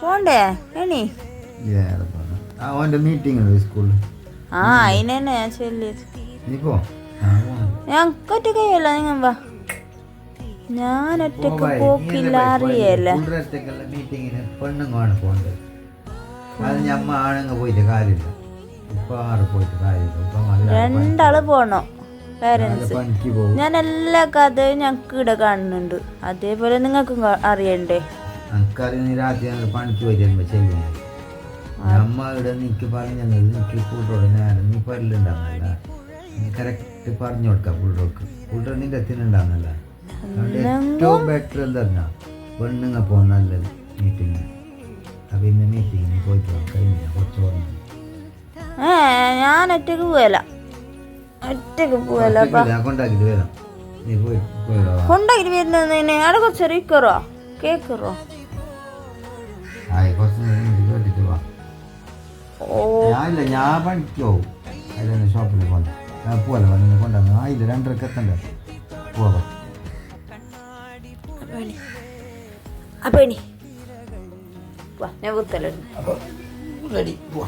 പോണ്ടേ? എണി. പോണം. മീറ്റിംഗ് ഉണ്ട് സ്കൂളിൽ ആ അതിന് ഞാൻ ചൊല്ലിയത്. ഞാൻ കഴിയല്ല നിങ്ങൾ വാ. ഞാൻ ഒറ്റയ്ക്ക് പോക്കില്ല അറിയല്ലേ. കുതിരത്തേക്കുള്ള മീറ്റിങ്ങിന് പെണ്ണുങ്ങാണ് പോകേണ്ടത്. അത് ഞമ്മ ആണുങ്ങ പോയിട്ട് കാര്യമില്ല. ഇപ്പൊ ആറ് പോയിട്ട് കാര്യമില്ല. രണ്ടാൾ പോണോ പേരൻസ് ഞാൻ എല്ലാ കഥയും ഞങ്ങൾക്ക് ഇവിടെ കാണുന്നുണ്ട്. അതേപോലെ നിങ്ങൾക്കും അറിയണ്ടേ? എനിക്കറിയാം നീ രാത്രി ഞങ്ങൾ പണിക്ക് വരുമ്പോൾ ചെല്ലുന്നത് നമ്മ ഇവിടെ നിനക്ക് പറഞ്ഞു ഞങ്ങൾ നിനക്ക് കൂട്ടോട് നേരം നീ പല്ലുണ്ടാകുന്നില്ല നീ കറക്റ്റ് പറഞ്ഞു കൊടുക്കാം കൂട്ടോക്ക് കൂട്ടോ നിന്റെ എത്തിനുണ്ടാകുന്നല്ല അതുകൊണ്ട് ഏറ്റവും ബെറ്റർ എന്താ പെണ്ണുങ്ങ പോകുന്ന നല്ലത് മീറ്റിങ്ങിന് അപ്പം ഇന്ന് മീറ്റിങ്ങിന് പോയിട്ട്. കഴിഞ്ഞില്ല കുറച്ച് പറഞ്ഞു ഏ ഞാൻ ഒറ്റയ്ക്ക് പോയല്ല ഒറ്റയ്ക്ക് പോയല്ല ഞാൻ കൊണ്ടാക്കിട്ട് വരാം. നീ പോയി കൊണ്ടാക്കി വരുന്നതിന് അവിടെ കുറച്ച് റീക്കറോ കേക്കറോ ആയി. കുറച്ച് നേരം ഇങ്ങോട്ട് വാ. ഞാനില്ല ഞാൻ പണിക്ക്? പോകും അതിലെ ഷോപ്പിൽ പോകണം ഞാൻ പോവല്ല വന്ന് കൊണ്ടാകും ആ ഇല്ല രണ്ടരക്ക് എത്തണ്ടേ? പോവാം അപ്പൊ വാ ഞാൻ കുത്തലുണ്ട് അപ്പോൾ റെഡി പോവാം.